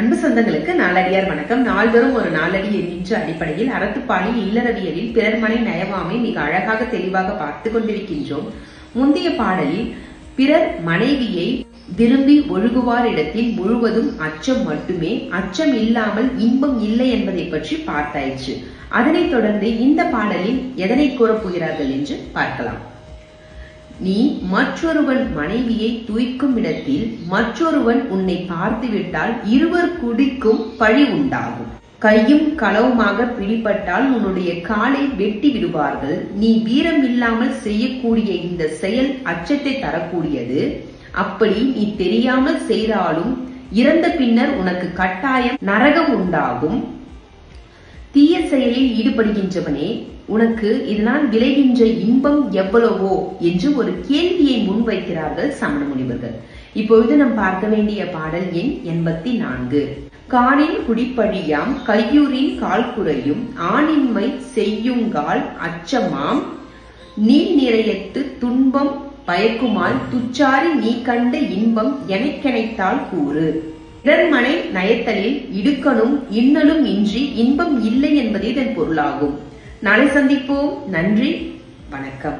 அன்பு சொந்தங்களுக்கு நாளடியார் வணக்கம். நாள்தோறும் ஒரு நாளடி என்கின்ற அடிப்படையில் அறத்துப்பாளி இல்லறவியலில் பிறர்மனை நயவாமை மிக அழகாக தெளிவாக பார்த்து கொண்டிருக்கின்றோம். முந்தைய பாடலில் பிறர் மனைவியை விரும்பி ஒழுகுவார் இடத்தில் முழுவதும் அச்சம் மட்டுமே அச்சம் இல்லாமல் இன்பம் இல்லை என்பதை பற்றி பார்த்தாயிற்று. அதனைத் தொடர்ந்து இந்த பாடலில் எதனை கூறப் போகிறார்கள் என்று பார்க்கலாம். நீ மற்றொருவன் மனைவியை துய்க்கும் இடத்தில் மற்றொருவன் உன்னை பார்த்துவிட்டால் இருவர் குடிக்கும் பழி உண்டாகும். கையும் களவுமாக பிடிபட்டால் உன்னுடைய காலை வெட்டி விடுவார்கள். நீ வீரம் இல்லாமல் செய்யக்கூடிய இந்த செயல் அச்சத்தை தரக்கூடியது. அப்படி நீ தெரியாமல் செய்தாலும் இறந்த பின்னர் உனக்கு கட்டாயம் நரகம் உண்டாகும். தீய செயலில் ஈடுபடுகின்றவனே உனக்கு இதனால் விளைகின்ற இன்பம் எவ்வளவோ என்று ஒரு கேள்வியை முன்வைக்கிறார்கள் சமண முனிவர்கள். இப்பொழுது நாம் பார்க்க வேண்டிய பாடல் எண் எண்பத்தி நான்கு காரின் குடிப்பழியாம் கையூரின் கால் குறையும் ஆணின்மை செய்யுங்கால் அச்சமாம் நீர் நிறையத்து துன்பம் பயக்குமால் துச்சாரி நீ கண்ட இன்பம் எனக்கெனைத்தால் கூறு. இடர்மனை நயத்தலில் இடுக்கணும் இன்னலும் இன்றி இன்பம் இல்லை என்பதே இதன் பொருளாகும். நாளை சந்திப்போம். நன்றி. வணக்கம்.